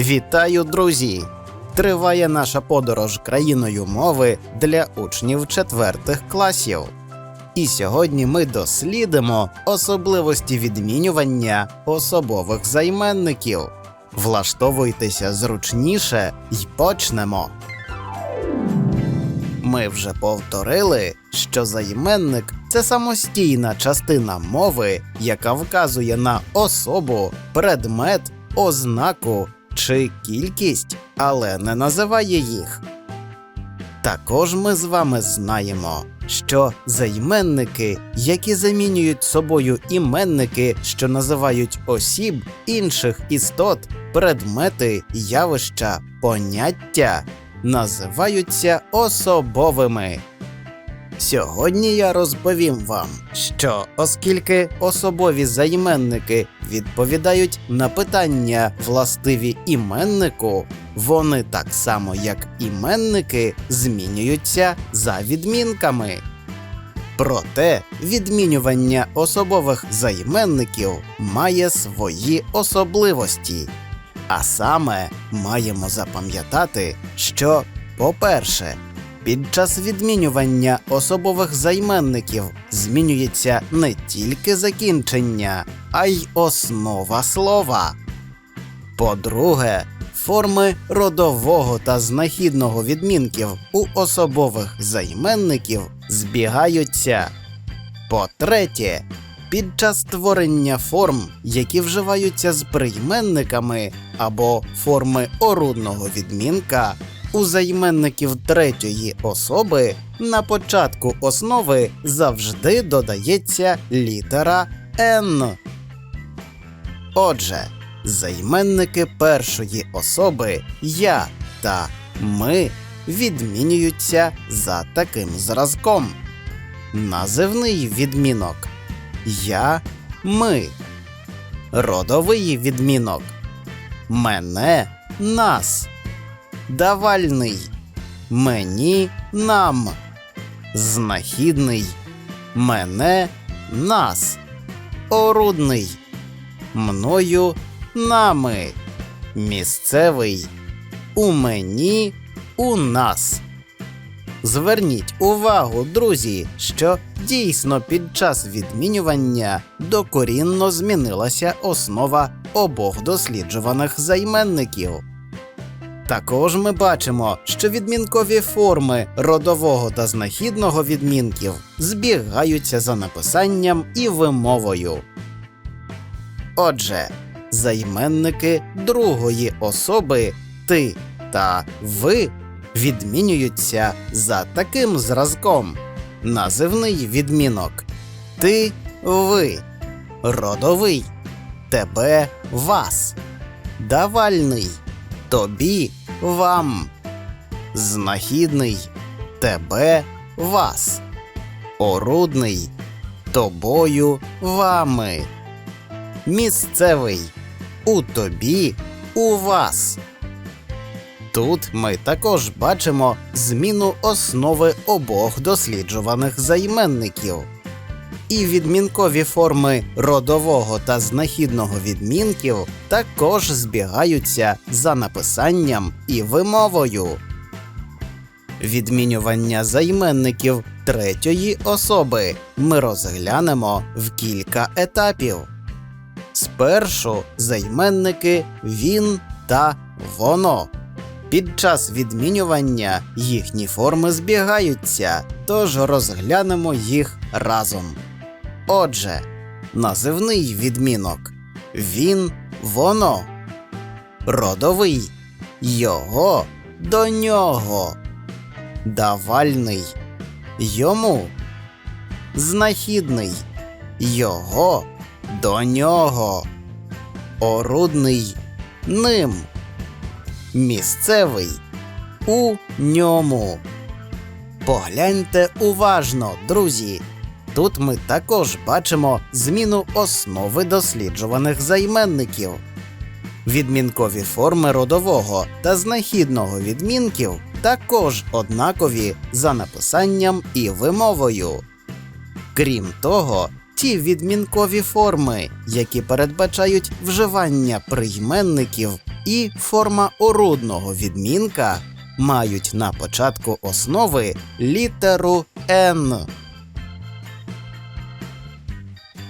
Вітаю, друзі! Триває наша подорож країною мови для учнів четвертих класів. І сьогодні ми дослідимо особливості відмінювання особових займенників. Влаштовуйтеся зручніше і почнемо. Ми вже повторили, що займенник це самостійна частина мови, яка вказує на особу, предмет, ознаку чи кількість, але не називає їх. Також ми з вами знаємо, що займенники, які замінюють собою іменники, що називають осіб, інших істот, предмети, явища, поняття, називаються особовими. Сьогодні я розповім вам, що оскільки особові займенники відповідають на питання властиві іменнику, вони так само як іменники змінюються за відмінками. Проте відмінювання особових займенників має свої особливості. А саме маємо запам'ятати, що, по-перше, під час відмінювання особових займенників змінюється не тільки закінчення, а й основа слова. По-друге, форми родового та знахідного відмінків у особових займенників збігаються. По-третє, під час створення форм, які вживаються з прийменниками або форми орудного відмінка, у займенників третьої особи на початку основи завжди додається літера N. Отже, займенники першої особи я та ми відмінюються за таким зразком. Називний відмінок я, ми. Родовий відмінок мене, нас. Давальний мені, нам. Знахідний мене, нас. Орудний мною, нами. Місцевий у мені, у нас. Зверніть увагу, друзі, що дійсно під час відмінювання докорінно змінилася основа обох досліджуваних займенників. Також ми бачимо, що відмінкові форми родового та знахідного відмінків збігаються за написанням і вимовою. Отже, займенники другої особи ти та ви відмінюються за таким зразком. Називний відмінок ти ви, родовий тебе вас, давальний тобі вам, знахідний тебе вас, орудний тобою вами, місцевий у тобі у вас. Тут ми також бачимо зміну основи обох досліджуваних займенників. І відмінкові форми родового та знахідного відмінків також збігаються за написанням і вимовою. Відмінювання займенників третьої особи ми розглянемо в кілька етапів. Спершу займенники він та воно. Під час відмінювання їхні форми збігаються, тож розглянемо їх разом. Отже, називний відмінок. Він, воно, родовий. Його до нього, давальний. Йому, знахідний. Його до нього, орудний. Ним, місцевий. У ньому. Погляньте уважно, друзі. Тут ми також бачимо зміну основи досліджуваних займенників. Відмінкові форми родового та знахідного відмінків також однакові за написанням і вимовою. Крім того, ті відмінкові форми, які передбачають вживання прийменників і форма орудного відмінка мають на початку основи літеру Н.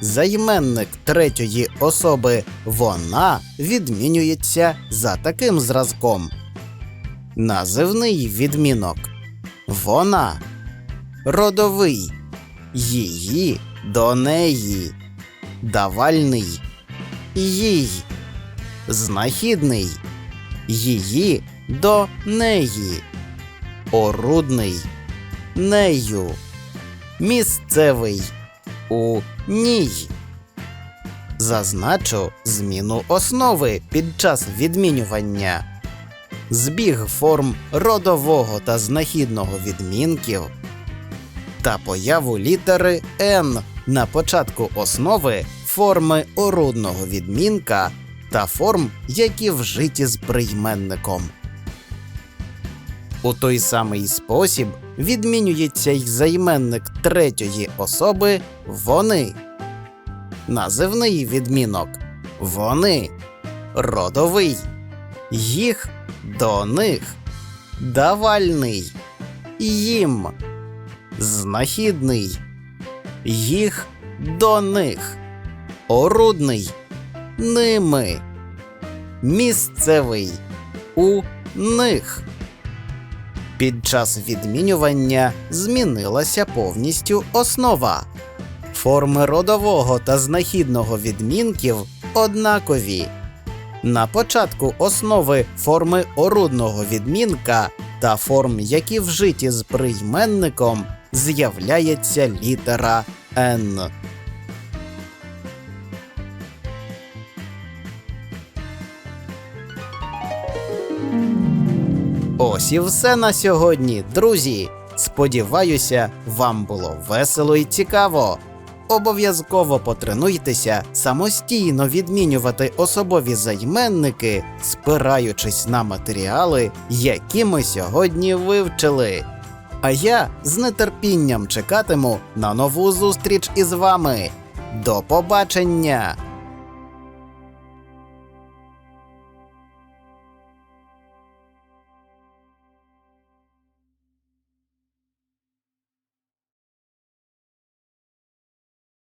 Займенник третьої особи. Вона відмінюється за таким зразком. Називний відмінок. Вона, родовий, її до неї, давальний, їй, знахідний, її до неї, орудний, нею, місцевий, у ній. Зазначу зміну основи під час відмінювання. Збіг форм родового та знахідного відмінків та появу літери Н на початку основи форми орудного відмінка та форм, які вжиті з прийменником. У той самий спосіб відмінюється й займенник третьої особи вони. Називний відмінок вони, родовий, їх до них, давальний, їм, знахідний, їх до них, орудний, ними, місцевий, у них. Під час відмінювання змінилася повністю основа. Форми родового та знахідного відмінків однакові. На початку основи форми орудного відмінка та форм, які вжиті з прийменником, з'являється літера Н. Ось і все на сьогодні, друзі. Сподіваюся, вам було весело і цікаво. Обов'язково потренуйтеся самостійно відмінювати особові займенники, спираючись на матеріали, які ми сьогодні вивчили. А я з нетерпінням чекатиму на нову зустріч із вами. До побачення!